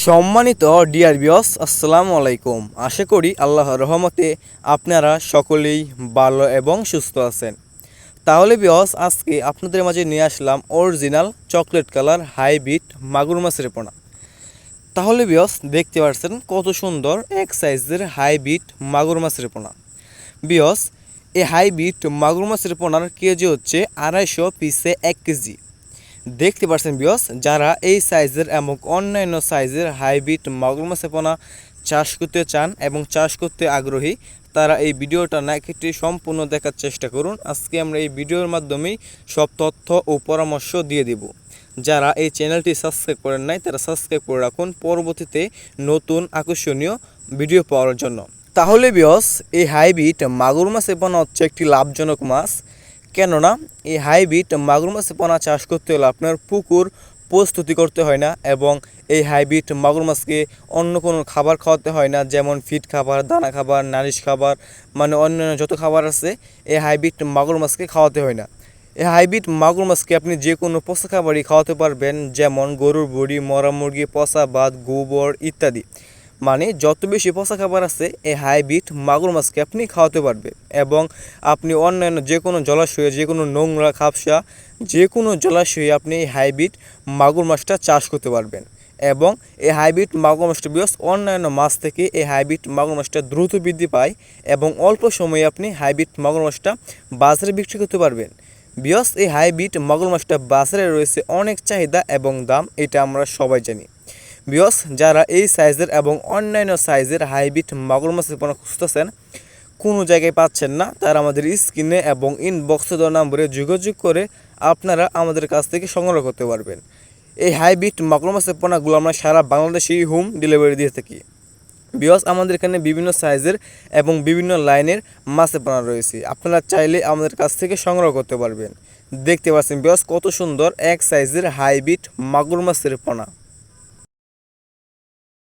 সম্মানিত ডিয়ার বিয়স আসসালামু আলাইকুম। আশা করি আল্লাহর রহমতে আপনারা সকলেই ভালো এবং সুস্থ আছেন। তাহলে বিয়স আজকে আপনাদের মাঝে নিয়ে আসলাম অরিজিনাল চকলেট কালার হাইব্রিড মাগুর মাছের পোনা। তাহলে বিয়স দেখতে পাচ্ছেন কত সুন্দর এক সাইজের হাইব্রিড মাগুর মাছের পোনা। বিয়স এই হাইব্রিড মাগুর মাছের পোনার কেজি হচ্ছে আড়াইশো পিসে এক কেজি। দেখতে পাচ্ছেন বিয়স যারা এই সাইজের এবং অন্যান্য সাইজের হাইব্রিড মাগুর মাছের পোনা চাষ করতে চান এবং চাষ করতে আগ্রহী, তারা এই ভিডিওটা না কেটে সম্পূর্ণ দেখার চেষ্টা করুন। আজকে আমরা এই ভিডিওর মাধ্যমেই সব তথ্য ও পরামর্শ দিয়ে দিব। যারা এই চ্যানেলটি সাবস্ক্রাইব করেন নাই, তারা সাবস্ক্রাইব করে রাখুন। পরবর্তীতে নতুন আকর্ষণীয় ভিডিও পাওয়ার জন্য। তাহলে বিয়স এই হাইব্রিড মাগুর মাছের পোনা হচ্ছে একটি লাভজনক মাছ। কেননা এই হাইব্রিড মাগুর মাছের পোনা চাষ করতে হলে আপনার পুকুর প্রস্তুতি করতে হয় না এবং এই হাইব্রিড মাগুর মাছকে অন্য কোনো খাবার খাওয়াতে হয় না, যেমন ফিড খাবার, দানা খাবার নারিশ খাবার মানে অন্যান্য যত খাবার আছে, এই হাইব্রিড মাগুর মাছকে খাওয়াতে হয় না। এই হাইব্রিড মাগুর মাছকে আপনি যে কোনো পচা খাবারই খাওয়াতে পারবেন, যেমন গরুর বড়ি, মরা মুরগি, পচা ভাত, গোবর ইত্যাদি। মানে যত বেশি পচা খাবার আছে, এই হাইব্রিড মাগুর মাছকে আপনি খাওয়াতে পারবেন এবং আপনি অন্যান্য যে কোনো জলাশয়ে যে কোনো নোংরা খাপসা যে কোনো জলাশয়ে আপনি এই হাইব্রিড মাগুর মাছটা চাষ করতে পারবেন। এবং এই হাইব্রিড মাগুর মাছটা বিয়স অন্যান্য মাছ থেকে এই হাইব্রিড মাগুর মাছটা দ্রুত বৃদ্ধি পায় এবং অল্প সময়ে আপনি হাইব্রিড মাগুর মাছটা বাজারে বিক্রি করতে পারবেন। বিয়স এই হাইব্রিড মাগুর মাছটা বাজারে রয়েছে অনেক চাহিদা এবং দাম, এটা আমরা সবাই জানি। বিয়স যারা এই সাইজের এবং অন্যান্য সাইজের হাইব্রিড মাগুর মাছের পোনা খুঁজতেছেন, কোনো জায়গায় পাচ্ছেন না, তারা আমাদের স্ক্রিনে এবং ইনবক্সে দেওয়া নম্বরে যোগাযোগ করে আপনারা আমাদের কাছ থেকে সংগ্রহ করতে পারবেন। এই হাইব্রিড মাগুর মাছের পোনাগুলো আমরা সারা বাংলাদেশেই হোম ডেলিভারি দিয়ে থাকি। বিয়স আমাদের এখানে বিভিন্ন সাইজের এবং বিভিন্ন লাইনের মাছের পোনা রয়েছে। আপনারা চাইলে আমাদের কাছ থেকে সংগ্রহ করতে পারবেন। দেখতে পাচ্ছেন বিয়স কত সুন্দর এক সাইজের হাইব্রিড মাগুর মাছের পোনা